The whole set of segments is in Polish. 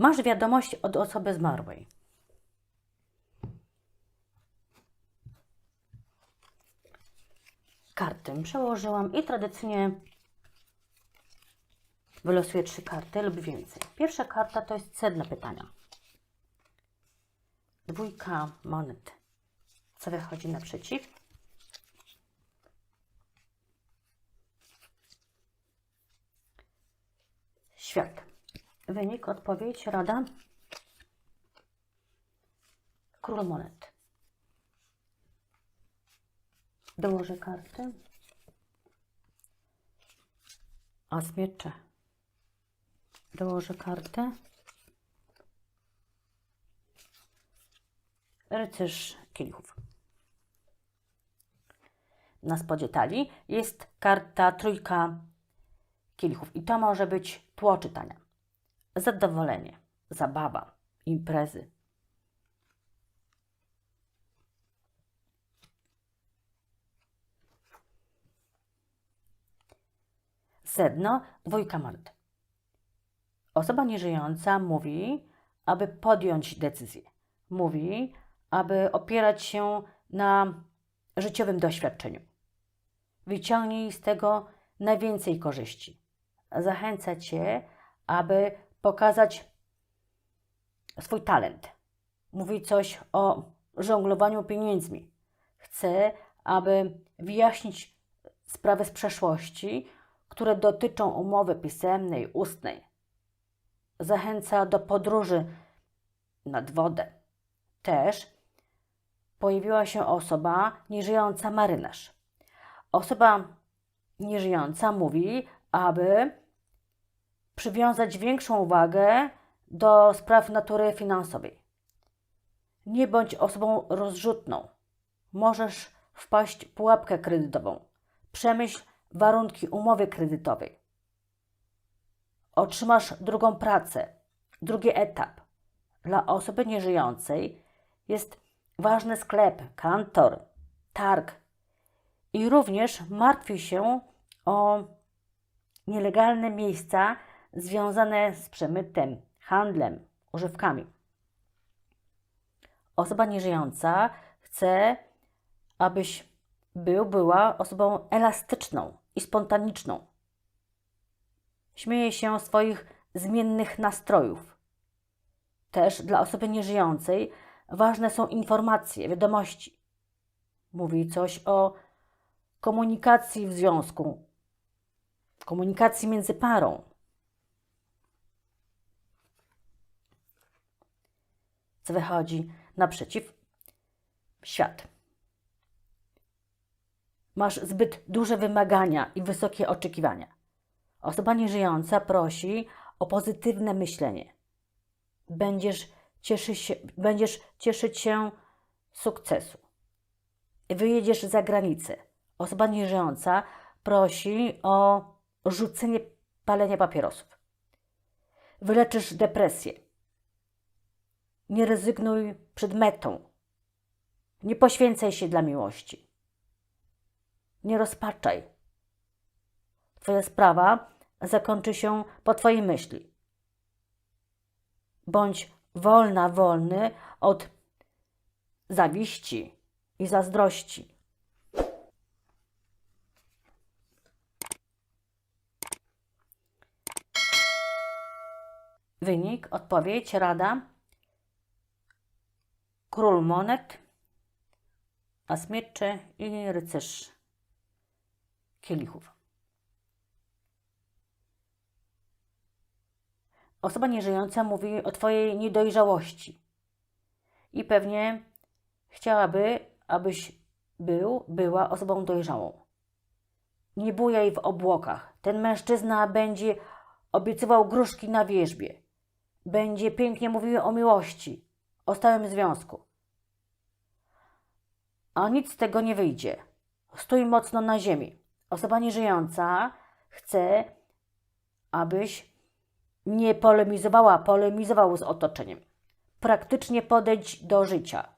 Masz wiadomość od osoby zmarłej. Karty przełożyłam i tradycyjnie wylosuję trzy karty lub więcej. Pierwsza karta to jest sedno pytania. Dwójka monet. Co wychodzi naprzeciw? Świat. Wynik, odpowiedź, rada. Król monet. Dołożę karty. As miecze. Dołożę kartę. Rycerz kielichów. Na spodzie talii jest karta trójka kielichów i to może być tło czytania. Zadowolenie, zabawa, imprezy. Sedno, dwójka monet. Osoba nieżyjąca mówi, aby podjąć decyzję. Mówi, aby opierać się na życiowym doświadczeniu. Wyciągnij z tego najwięcej korzyści. Zachęca Cię, aby pokazać swój talent. Mówi coś o żonglowaniu pieniędzmi. Chce, aby wyjaśnić sprawy z przeszłości, które dotyczą umowy pisemnej, ustnej. Zachęca do podróży nad wodę. Też pojawiła się osoba nieżyjąca marynarz. Osoba nieżyjąca mówi, aby przywiązać większą uwagę do spraw natury finansowej. Nie bądź osobą rozrzutną. Możesz wpaść w pułapkę kredytową. Przemyśl warunki umowy kredytowej. Otrzymasz drugą pracę, drugi etap. Dla osoby nieżyjącej jest ważny sklep, kantor, targ i również martwi się o nielegalne miejsca związane z przemytem, handlem, używkami. Osoba nieżyjąca chce, abyś był, była osobą elastyczną i spontaniczną. Śmieje się swoich zmiennych nastrojów. Też dla osoby nieżyjącej ważne są informacje, wiadomości. Mówi coś o komunikacji w związku, komunikacji między parą. Co wychodzi naprzeciw? Świat. Masz zbyt duże wymagania i wysokie oczekiwania. Osoba nieżyjąca prosi o pozytywne myślenie. Będziesz, cieszy się, będziesz cieszyć się sukcesu. Wyjedziesz za granicę. Osoba nieżyjąca prosi o rzucenie palenia papierosów. Wyleczysz depresję. Nie rezygnuj przed metą. Nie poświęcaj się dla miłości. Nie rozpaczaj. Twoja sprawa zakończy się po Twojej myśli. Bądź wolna, wolny od zawiści i zazdrości. Wynik, odpowiedź, rada. Król monet, as mieczy i rycerz kielichów. Osoba nieżyjąca mówi o Twojej niedojrzałości i pewnie chciałaby, abyś był, była osobą dojrzałą. Nie bujaj w obłokach. Ten mężczyzna będzie obiecywał gruszki na wierzbie. Będzie pięknie mówił o miłości, o stałym związku. A nic z tego nie wyjdzie. Stój mocno na ziemi. Osoba nieżyjąca chce, abyś nie polemizowała, polemizował z otoczeniem. Praktycznie podejdź do życia.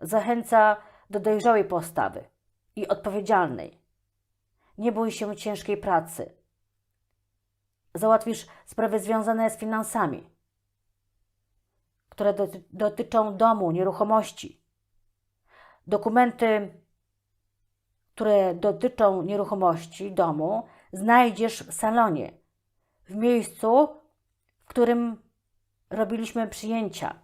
Zachęca do dojrzałej postawy i odpowiedzialnej. Nie bój się ciężkiej pracy. Załatwisz sprawy związane z finansami. Które doty- dotyczą domu, nieruchomości. Dokumenty, które dotyczą nieruchomości, domu, znajdziesz w salonie, w miejscu, w którym robiliśmy przyjęcia.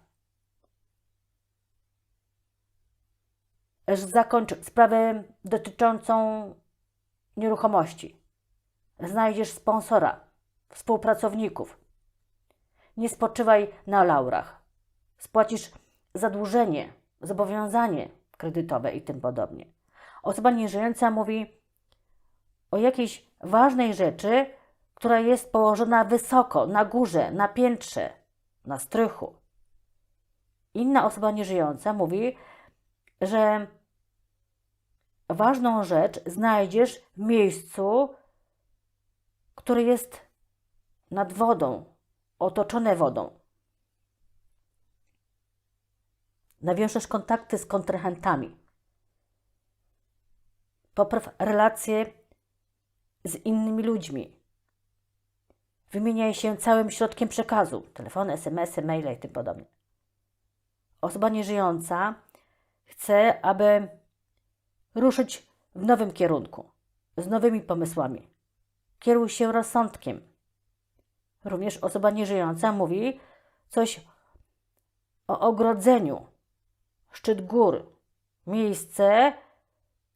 Zakończ sprawę dotyczącą nieruchomości. Znajdziesz sponsora, współpracowników. Nie spoczywaj na laurach. Spłacisz zadłużenie, zobowiązanie kredytowe i tym podobnie. Osoba nieżyjąca mówi o jakiejś ważnej rzeczy, która jest położona wysoko, na górze, na piętrze, na strychu. Inna osoba nieżyjąca mówi, że ważną rzecz znajdziesz w miejscu, które jest nad wodą, otoczone wodą. Nawiążesz kontakty z kontrahentami. Popraw relacje z innymi ludźmi. Wymieniaj się całym środkiem przekazu: telefony, SMS-y, maile i tym podobnie. Osoba nieżyjąca chce, aby ruszyć w nowym kierunku, z nowymi pomysłami. Kieruj się rozsądkiem. Również osoba nieżyjąca mówi coś o ogrodzeniu, szczyt gór, miejsce,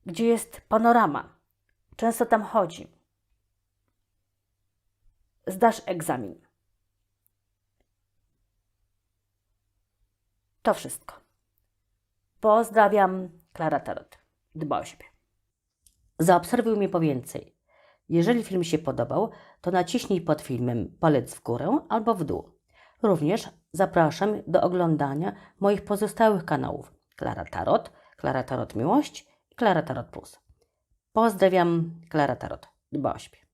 gdzie jest panorama. Często tam chodzi. Zdasz egzamin. To wszystko. Pozdrawiam, Klara Tarot. Dba o siebie. Zaobserwuj mnie po więcej. Jeżeli film się podobał, to naciśnij pod filmem palec w górę albo w dół. Również zapraszam do oglądania moich pozostałych kanałów Klara Tarot, Klara Tarot Miłość i Klara Tarot Plus. Pozdrawiam, Klara Tarot. Dba o siebie.